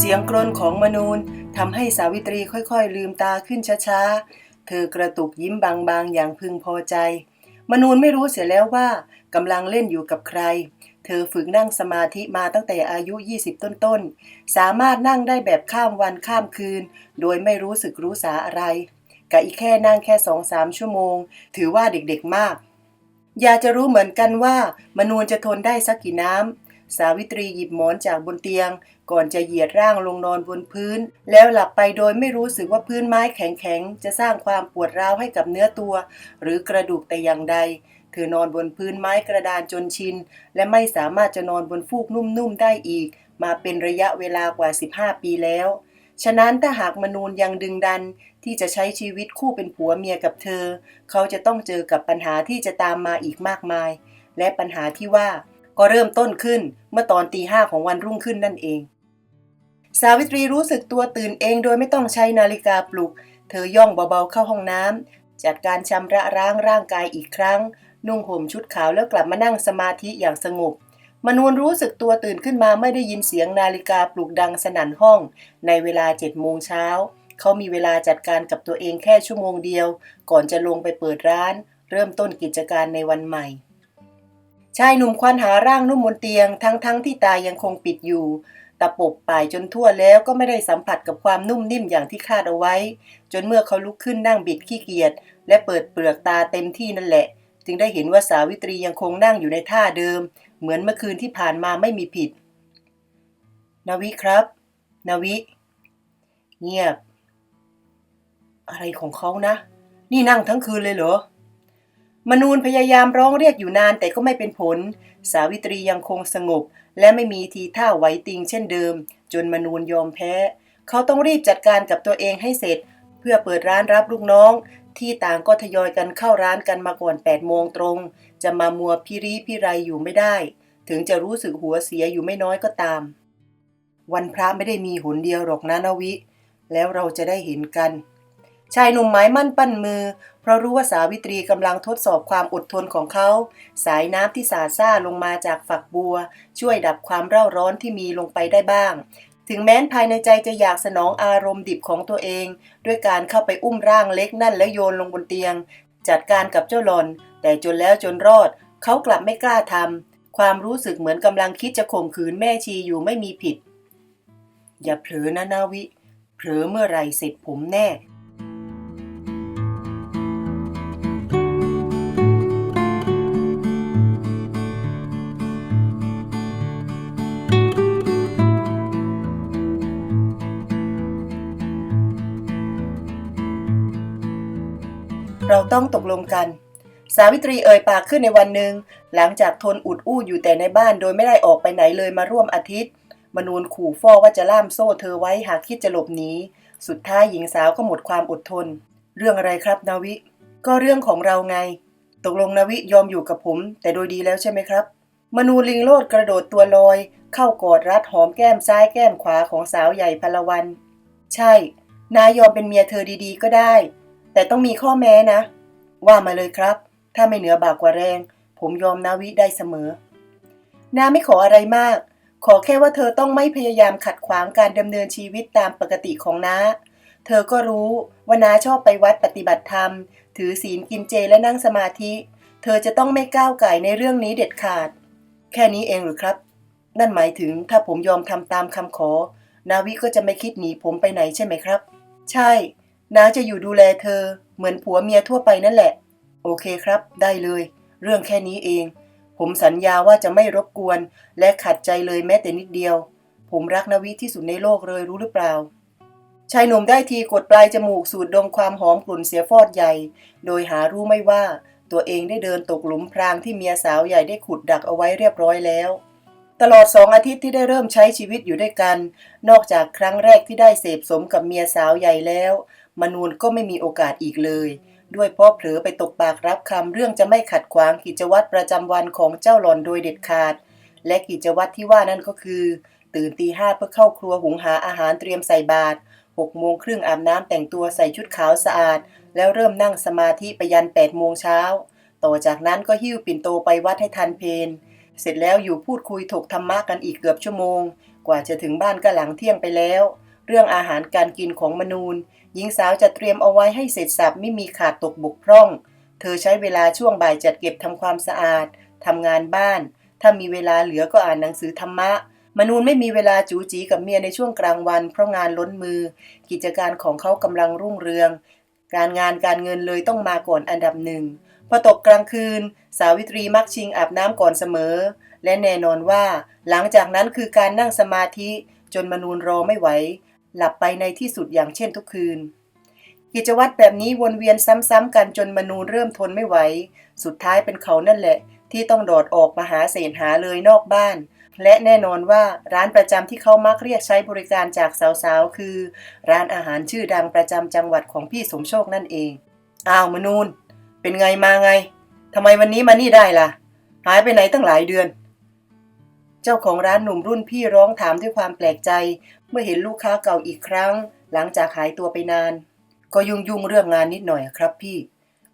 เสียงกรนของมนูนทำให้สาวิตรีค่อยๆ ลืมตาขึ้นช้าๆ เธอกระตุกยิ้มบางๆ อย่างพึงพอใจ มนูนไม่รู้เสียแล้วว่ากำลังเล่นอยู่กับใคร เธอฝึกนั่งสมาธิมาตั้งแต่อายุ 20 ต้นๆ สามารถนั่งได้แบบข้ามวันข้ามคืน โดยไม่รู้สึกรู้สาอะไรกะอีกแค่นั่งแค่สองสามชั่วโมง ถือว่าเด็กๆมาก อยากจะรู้เหมือนกันว่ามนูนจะทนได้สักกี่น้ำ สาวิตรีหยิบหมอนจากบนเตียง ก่อนจะเหยียดร่างลงนอนบนพื้น แล้วหลับไปโดยไม่รู้สึกว่าพื้นไม้แข็งๆ จะสร้างความปวดร้าวให้กับเนื้อตัว หรือกระดูกแต่อย่างใด เธอนอนบนพื้นไม้กระดานจนชิน และไม่สามารถจะนอนบนฟูกนุ่มๆได้อีก มาเป็นระยะเวลากว่า 15 ปีแล้วฉะนั้นถ้าหากมนูนยังดึงดันที่จะใช้ชีวิตคู่เป็นผัวเมียกับเธอ เขาจะต้องเจอกับปัญหาที่จะตามมาอีกมากมาย และปัญหาที่ว่า ก็เริ่มต้นขึ้นเมื่อตอนตีห้าของวันรุ่งขึ้นนั่นเอง สาวิตรีรู้สึกตัวตื่นเองโดยไม่ต้องใช้นาฬิกาปลุก เธอย่องเบาๆเข้าห้องน้ำจัดการชำระล้างร่างกายอีกครั้ง นุ่งห่มชุดขาวแล้วกลับมานั่งสมาธิอย่างสงบมนูนรู้สึกตัวตื่นขึ้นมาไม่ได้ยินเสียงนาฬิกาปลุกดังสนั่นห้อง ในเวลาเจ็ดโมงเช้าเขามีเวลาจัดการกับตัวเองแค่ชั่วโมงเดียว ก่อนจะลงไปเปิดร้าน เริ่มต้นกิจการในวันใหม่ ชายหนุ่มควันหาร่างนุ่มบนเตียงทั้งๆทที่ตายังคงปิดอยู่ ตะปบป่ายจนทั่วแล้วก็ไม่ได้สัมผัสกับความนุ่มนิ่มอย่างที่คาดเอาไว้ จนเมื่อเขาลุกขึ้นนั่งบิดขี้เกียจและเปิดเปลือกตาเต็มที่นั่นแหละ จึงได้เห็นว่าสาวิตรียังคงนั่งอยู่ในท่าเดิม เหมือนเมื่อคืนที่ผ่านมาไม่มีผิด นาวิครับ นาวิ เงียบ อะไรของเขานะ นี่นั่งทั้งคืนเลยเหรอ มนูนพยายามร้องเรียกอยู่นานแต่ก็ไม่เป็นผล สาวิตรียังคงสงบ และไม่มีทีท่าไหวติงเช่นเดิม จนมนูนยอมแพ้ เขาต้องรีบจัดการกับตัวเองให้เสร็จ เพื่อเปิดร้านรับลูกน้อง ที่ต่างก็ทยอยกันเข้าร้านกันมาก่อน8โมงตรง จะมามัวพิรีพิไรอยู่ไม่ได้ ถึงจะรู้สึกหัวเสียอยู่ไม่น้อยก็ตาม วันพระไม่ได้มีหนเดียวหรอกนะนวิ แล้วเราจะได้เห็นกันชายหนุ่มไม้มั่นปั้นมือ ราะรู้ว่าสาวิตรีกำลังทดสอบความอดทนของเขา สายน้ำที่สาซ่าลงมาจากฝักบัว ช่วยดับความเร่าร้อนที่มีลงไปได้บ้าง ถึงแม้นภายในใจจะอยากสนองอารมณ์ดิบของตัวเอง ด้วยการเข้าไปอุ้มร่างเล็กนั่นแล้วโยนลงบนเตียง จัดการกับเจ้าหลอน แต่จนแล้วจนรอด เขากลับไม่กล้าทำความรู้สึกเหมือนกำลังคิดจะข่มขืนแม่ชีอยู่ไม่มีผิด อย่าเผลอนะนาวิเผลอเมื่อไรเสร็จผมแน่ ต้องตกลงกัน สาวิตรีเอ่ยปากขึ้นในวันหนึ่งหลังจากทนอุดอู้อยู่แต่ในบ้านโดยไม่ได้ออกไปไหนเลยมาร่วมอาทิตย์ มนูนขู่ฟ้อว่าจะล่ามโซ่เธอไว้หากคิดจะหลบหนีสุดท้ายหญิงสาวก็หมดความอดทน เรื่องอะไรครับนาวิ ก็เรื่องของเราไง ตกลงนาวิยอมอยู่กับผม แต่โดยดีแล้วใช่ไหมครับ มนูลิงโลดกระโดดตัวลอย เข้ากอดรัดหอมแก้มซ้ายแก้มขวาของสาวใหญ่พลวัน ใช่ นายยอมเป็นเมียเธอดีๆ ก็ได้ แต่ต้องมีข้อแม้นะ ว่ามาเลยครับ ถ้าไม่เหนือบากกว่าแรง ผมยอมนาวิได้เสมอ นาไม่ขออะไรมาก ขอแค่ว่าเธอต้องไม่พยายามขัดขวางการดำเนินชีวิตตามปกติของนาเธอก็รู้ว่าน้าชอบไปวัดปฏิบัติธรรม ถือศีลกินเจและนั่งสมาธิ เธอจะต้องไม่ก้าวไก่ในเรื่องนี้เด็ดขาด แค่นี้เองหรือครับ นั่นหมายถึงถ้าผมยอมทำตามคำขอ นาวิก็จะไม่คิดหนีผมไปไหนใช่ไหมครับ ใช่ น้าจะอยู่ดูแลเธอ เหมือนผัวเมียทั่วไปนั่นแหละ โอเคครับ ได้เลย เรื่องแค่นี้เอง ผมสัญญาว่าจะไม่รบกวน และขัดใจเลยแม้แต่นิดเดียว ผมรักนวิที่สุดในโลกเลยรู้หรือเปล่าชายหนุ่มได้ทีกดปลายจมูกสูดดมความหอมกลุ่นเสียฟอดใหญ่ โดยหารู้ไม่ว่าตัวเองได้เดินตกหลุมพรางที่เมียสาวใหญ่ได้ขุดดักเอาไว้เรียบร้อยแล้ว ตลอดสองอาทิตย์ที่ได้เริ่มใช้ชีวิตอยู่ด้วยกัน นอกจากครั้งแรกที่ได้เสพสมกับเมียสาวใหญ่แล้ว มนูนก็ไม่มีโอกาสอีกเลย ด้วยเพราะเผลอไปตกปากรับคำเรื่องจะไม่ขัดขวางกิจวัตรประจำวันของเจ้าหลอนโดยเด็ดขาด และกิจวัตรที่ว่านั่นก็คือ ตื่นตีห้าเพื่อเข้าครัวหุงหาอาหารเตรียมใส่บาตรหกโมงครึ่งอาบน้ำแต่งตัวใส่ชุดขาวสะอาด แล้วเริ่มนั่งสมาธิไปยันแปดโมงเช้าต่อจากนั้นก็หิ้วปิ่นโตไปวัดให้ทันเพลเสร็จแล้วอยู่พูดคุยถกธรรมะกันอีกเกือบชั่วโมง กว่าจะถึงบ้านก็หลังเที่ยงไปแล้ว เรื่องอาหารการกินของมนูน หญิงสาวจะเตรียมเอาไว้ให้เสร็จสับไม่มีขาดตกบกพร่อง เธอใช้เวลาช่วงบ่ายจัดเก็บทำความสะอาดทำงานบ้าน ถ้ามีเวลาเหลือก็อ่านหนังสือธรรมะ มนูนไม่มีเวลาจูจีกับเมียในช่วงกลางวัน เพราะงานล้นมือ กิจการของเขากำลังรุ่งเรือง การงานการเงินเลยต้องมาก่อนอันดับหนึ่งพอตกกลางคืน สาวิตรีมักชิงอาบน้ำก่อนเสมอ และแน่นอนว่า หลังจากนั้นคือการนั่งสมาธิจนมนูนรอไม่ไหว หลับไปในที่สุดอย่างเช่นทุกคืน กิจวัตรแบบนี้วนเวียนซ้ำๆกันจนมนูเริ่มทนไม่ไหว สุดท้ายเป็นเขานั่นแหละ ที่ต้องโดดออกมาหาเศษหาเลยนอกบ้าน และแน่นอนว่าร้านประจำที่เขามักเรียกใช้บริการจากสาวๆ คือ ร้านอาหารชื่อดังประจำจังหวัดของพี่สมโชคนั่นเอง อ้าวมนูนเป็นไงมาไงทำไมวันนี้มานี่ได้ล่ะ หายไปไหนตั้งหลายเดือน จ้าของร้านหนุ่มรุ่นพี่ร้องถามด้วยความแปลกใจ เมื่อเห็นลูกค้าเก่าอีกครั้ง หลังจากหายตัวไปนาน ก็ยุ่งยุ่งเรื่องงานนิดหน่อยครับพี่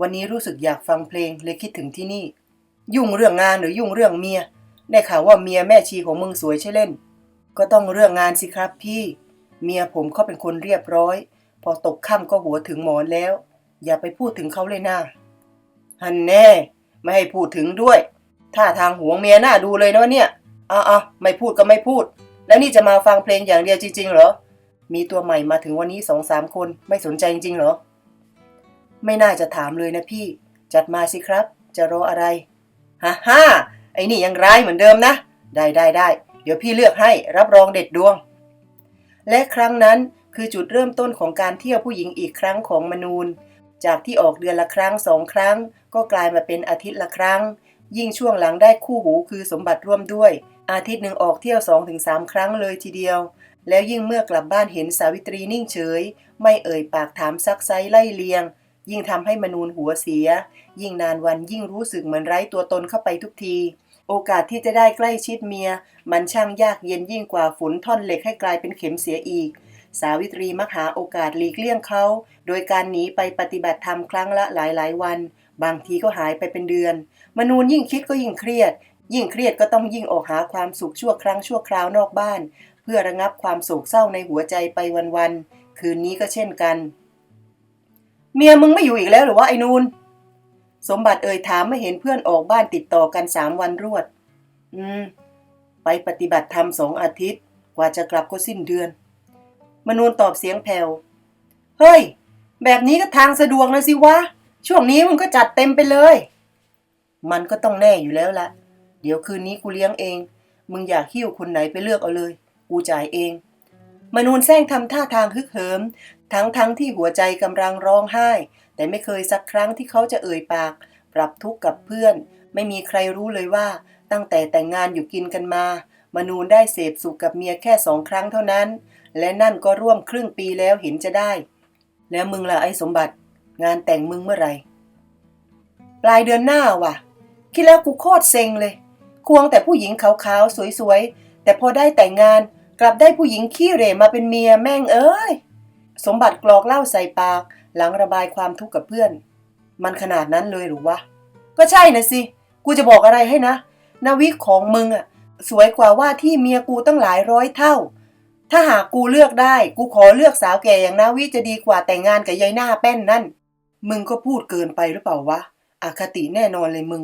วันนี้รู้สึกอยากฟังเพลงเลยคิดถึงที่นี่ ยุ่งเรื่องงานหรือยุ่งเรื่องเมียได้ข่าวว่าเมียแม่ชีของมึงสวยใช่เล่น ก็ต้องเรื่องงานสิครับพี่ เมียผมเขาเป็นคนเรียบร้อย พอตกค่ำก็หัวถึงหมอนแล้ว อย่าไปพูดถึงเขาเลยนะฮันแน่ ไม่ให้พูดถึงด้วยท่าทางหวงเมียน่าดูเลยนะเนี่ย อ้าวๆไม่พูดก็ไม่พูด แล้วนี่จะมาฟังเพลงอย่างเดียวจริงๆเหรอ มีตัวใหม่มาถึงวันนี้สองสามคนไม่สนใจจริงๆเหรอ ไม่น่าจะถามเลยนะพี่ จัดมาสิครับ จะรออะไรฮ่าฮ่าไอ้นี่ยังร้ายเหมือนเดิมนะ ได้ได้ได้ เดี๋ยวพี่เลือกให้รับรองเด็ดดวง และครั้งนั้นคือจุดเริ่มต้นของการเที่ยวผู้หญิงอีกครั้งของมนูนจากที่ออกเดือนละครั้งสองครั้ง ก็กลายมาเป็นอาทิตย์ละครั้ง ยิ่งช่วงหลังได้คู่หูคือสมบัติร่วมด้วย อาทิตย์หนึ่งออกเที่ยว2องถึงสามครั้งเลยทีเดียว แล้วยิ่งเมื่อกลับบ้านเห็นสาวิตรีนิ่งเฉย ไม่เอ่ยปากถามซักไซไล่เลียง ยิ่งทำให้มนูนหัวเสีย ยิ่งนานวันยิ่งรู้สึกเหมือนไร้ตัวตนเข้าไปทุกที โอกาสที่จะได้ใกล้ชิดเมีย มันช่างยากเย็นยิ่งกว่าฝนท่อนเหล็กให้กลายเป็นเข็มเสียอีก สาวิตรีมักหาโอกาสหลีกเลี่ยงเขา โดยการหนีไปปฏิบัติธรรมครั้งละหลายหลายๆวัน บางทีก็หายไปเป็นเดือน มนูนยิ่งคิดก็ยิ่งเครียด ยิ่งเครียดก็ต้องยิ่งออกหาความสุขชั่วครั้งชั่วคราวนอกบ้าน เพื่อระงับความโศกเศร้าในหัวใจไปวันๆคืนนี้ก็เช่นกัน เมียมึงไม่อยู่อีกแล้วหรือว่าไอ้นูนสมบัติเอ่ยถามไม่เห็นเพื่อนออกบ้านติดต่อกันสามวันรวด อืม ไปปฏิบัติธรรมสองอาทิตย์ กว่าจะกลับก็สิ้นเดือน มนูนตอบเสียงแผ่ว เฮ้ย แบบนี้ก็ทางสะดวกนะสิวะ ช่วงนี้มึงก็จัดเต็มไปเลย มันก็ต้องแน่อยู่แล้วละ เดี๋ยวคืนนี้กูเลี้ยงเอง มึงอยากหิ้วคนไหนไปเลือกเอาเลย กูจ่ายเอง มนูนแซงทำท่าทางฮึกเหิม ทั้งทั้งที่หัวใจกำลังร้องไห้ แต่ไม่เคยสักครั้งที่เขาจะเอ่ยปาก ปรับทุกข์กับเพื่อน ไม่มีใครรู้เลยว่า ตั้งแต่แต่งงานอยู่กินกันมา มนูนได้เสพสุขกับเมียแค่สองครั้งเท่านั้น และนั่นก็ร่วมครึ่งปีแล้วเห็นจะได้ แล้วมึงล่ะไอ้สมบัติ งานแต่งมึงเมื่อไหร่ปลายเดือนหน้าว่ะ คิดแล้วกูโคตรเซ็งเลย ควงแต่ผู้หญิงขาวๆสวยๆ แต่พอได้แต่งงานกลับได้ผู้หญิงขี้เหร่มาเป็นเมียแม่งเอ้ย สมบัติกรอกเหล้าใส่ปาก หลังระบายความทุกข์กับเพื่อน มันขนาดนั้นเลยหรือวะ ก็ใช่นะสิ กูจะบอกอะไรให้นะ นาวิของมึงอะสวยกว่าว่าที่เมียกูตั้งหลายร้อยเท่า ถ้าหากกูเลือกได้ กูขอเลือกสาวแก่อย่างนาวิจะดีกว่าแต่งงานกับยายหน้าแป้นนั่น มึงก็พูดเกินไปหรือเปล่าวะ อคติแน่นอนเลยมึง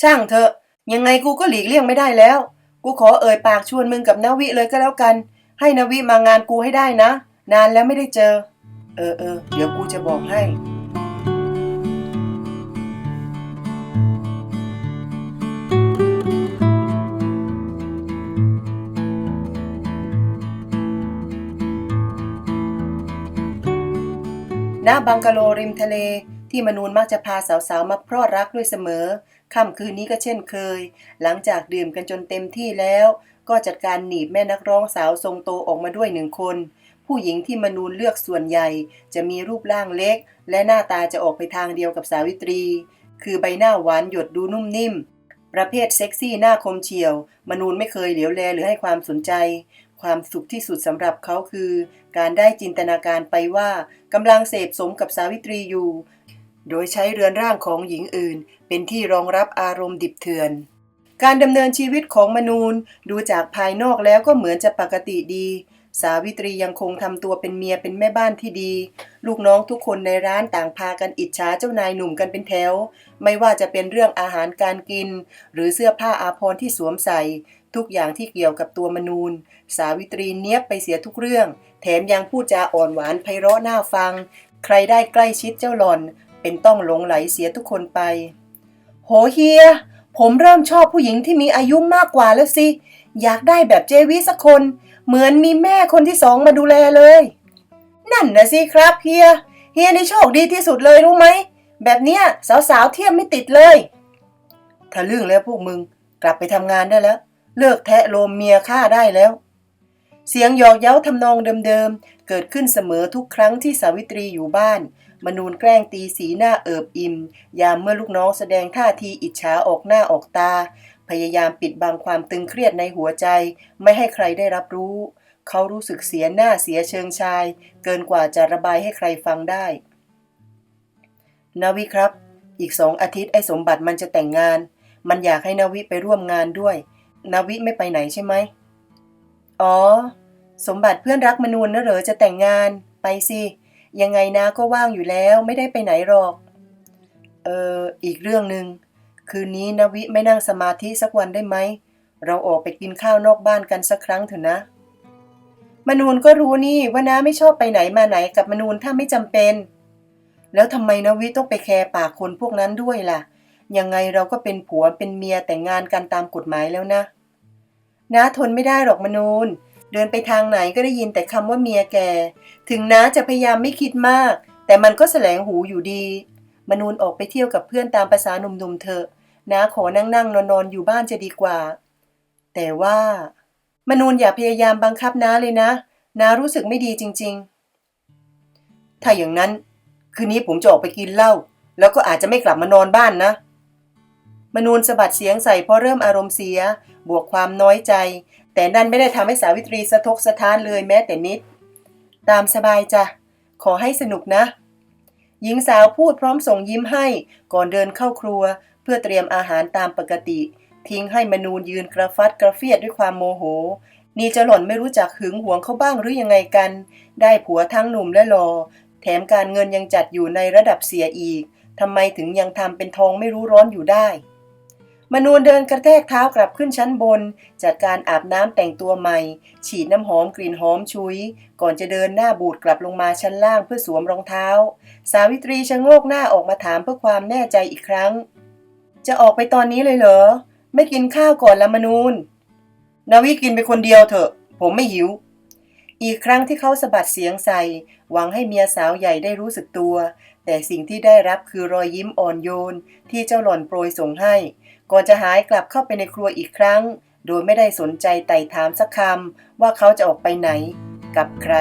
ช่างเถอะ ยังไงกูก็หลีกเลี่ยงไม่ได้แล้ว กูขอเอ่ยปากชวนมึงกับนาวิเลยก็แล้วกัน ให้นาวิมางานกูให้ได้นะ นานแล้วไม่ได้เจอ เออเออเดี๋ยวกูจะบอกให้ ณบังกะโลริมทะเลที่มนูนมักจะพาสาวๆมาพรอดรักด้วยเสมอ ค่ำคืนนี้ก็เช่นเคย หลังจากดื่มกันจนเต็มที่แล้ว ก็จัดการหนีบแม่นักร้องสาวทรงโตออกมาด้วยหนึ่งคน ผู้หญิงที่มนูนเลือกส่วนใหญ่ จะมีรูปร่างเล็ก และหน้าตาจะออกไปทางเดียวกับสาวิตรี คือใบหน้าหวานหยดดูนุ่มนิ่ม ประเภทเซ็กซี่หน้าคมเฉียว มนูนไม่เคยเหลียวแลหรือให้ความสนใจ ความสุขที่สุดสำหรับเขาคือ การได้จินตนาการไปว่ากำลังเสพสมกับสาวิตรีอยู่ โดยใช้เรือนร่างของหญิงอื่น เป็นที่รองรับอารมณ์ดิบเถื่อน การดำเนินชีวิตของมนูนดูจากภายนอกแล้วก็เหมือนจะปกติดี สาวิตรียังคงทำตัวเป็นเมียเป็นแม่บ้านที่ดี ลูกน้องทุกคนในร้านต่างพากันอิจฉาเจ้านายหนุ่มกันเป็นแถว ไม่ว่าจะเป็นเรื่องอาหารการกิน หรือเสื้อผ้าอาภรณ์ที่สวมใส่ทุกอย่างที่เกี่ยวกับตัวมนูน สาวิตรีเนียบไปเสียทุกเรื่อง แถมยังพูดจาอ่อนหวานไพเราะน่าฟัง ใครได้ใกล้ชิดเจ้าหล่อน เป็นต้องหลงไหลเสียทุกคนไป โหเฮีย ผมเริ่มชอบผู้หญิงที่มีอายุมากกว่าแล้วสิ อยากได้แบบเจวิสักคน เหมือนมีแม่คนที่สองมาดูแลเลย นั่นนะสิครับเฮีย เฮียนี่โชคดีที่สุดเลยรู้ไหม แบบเนี้ยสาวๆเทียมไม่ติดเลยถ้าเรื่องแล้วพวกมึงกลับไปทำงานได้แล้ว เลิกแทะโลมเมียฆ่าได้แล้วเสียงหยอกเย้าทำนองเดิมๆ เกิดขึ้นเสมอทุกครั้งที่สาวิตรีอยู่บ้าน มนูนแกล้งตีสีหน้าเอิบอิ่ม ยามเมื่อลูกน้องแสดงท่าทีอิจฉาออกหน้าออกตา พยายามปิดบังความตึงเครียดในหัวใจ ไม่ให้ใครได้รับรู้ เขารู้สึกเสียหน้าเสียเชิงชาย เกินกว่าจะระบายให้ใครฟังได้ นาวิครับ อีกสองอาทิตย์ไอ้สมบัติมันจะแต่งงาน มันอยากให้นาวิไปร่วมงานด้วย นาวิไม่ไปไหนใช่ไหมอ๋อ สมบัติเพื่อนรักมนูนนะเหรอจะแต่งงาน ไปสิ ยังไงนาก็ว่างอยู่แล้วไม่ได้ไปไหนหรอก เอออีกเรื่องหนึ่งคืนนี้นวิไม่นั่งสมาธิสักวันได้ไหม เราออกไปกินข้าวนอกบ้านกันสักครั้งเถอะนะ มนูนก็รู้นี่ว่าน้าไม่ชอบไปไหนมาไหนกับมนูนถ้าไม่จำเป็น แล้วทำไมนวิต้องไปแคร์ปากคนพวกนั้นด้วยล่ะ ยังไงเราก็เป็นผัวเป็นเมียแต่งงานกันตามกฎหมายแล้วนะน้าทนไม่ได้หรอกมนูน เดินไปทางไหนก็ได้ยินแต่คำว่าเมียแก ถึงน้าจะพยายามไม่คิดมาก แต่มันก็แสลงหูอยู่ดี มนูนออกไปเที่ยวกับเพื่อนตามภาษาหนุ่มๆเถอะน้าขอนั่งนั่งนอนนอนอยู่บ้านจะดีกว่า แต่ว่า มนูนอย่าพยายามบังคับน้าเลยนะ น้ารู้สึกไม่ดีจริง ๆ ถ้าอย่างนั้น คืนนี้ผมจะออกไปกินเหล้าแล้วก็อาจจะไม่กลับมานอนบ้านนะมนูนสะบัดเสียงใส่เพราะเริ่มอารมณ์เสีย บวกความน้อยใจ แต่นั่นไม่ได้ทำให้สาวิตรีสะทกสะท้านเลยแม้แต่นิด ตามสบายจ้ะ ขอให้สนุกนะ หญิงสาวพูดพร้อมส่งยิ้มให้ก่อนเดินเข้าครัว เพื่อเตรียมอาหารตามปกติ ทิ้งให้มนูนยืนกระฟัดกระเฟียดด้วยความโมโห นี่จะหล่อนไม่รู้จักหึงหวงเขาบ้างหรือยังไงกัน ได้ผัวทั้งหนุ่มและหลอแถมการเงินยังจัดอยู่ในระดับเสียอีกทำไมถึงยังทำเป็นทองไม่รู้ร้อนอยู่ได้ มนูนเดินกระแทกเท้ากลับขึ้นชั้นบน จัดการอาบน้ำแต่งตัวใหม่ ฉีดน้ำหอมกลิ่นหอมชุย ก่อนจะเดินหน้าบูดกลับลงมาชั้นล่างเพื่อสวมรองเท้า สาวิตรีชะโงกหน้าออกมาถามเพื่อความแน่ใจอีกครั้ง จะออกไปตอนนี้เลยเหรอ ไม่กินข้าวก่อนละมนูนนาวิกินไปคนเดียวเถอะ ผมไม่หิว อีกครั้งที่เขาสะบัดเสียงใส่ หวังให้เมียสาวใหญ่ได้รู้สึกตัว แต่สิ่งที่ได้รับคือรอยยิ้มอ่อนโยนที่เจ้าหล่อนโปรยส่งให้ ก่อนจะหายกลับเข้าไปในครัวอีกครั้ง โดยไม่ได้สนใจไต่ถามสักคำว่าเขาจะออกไปไหน กับใคร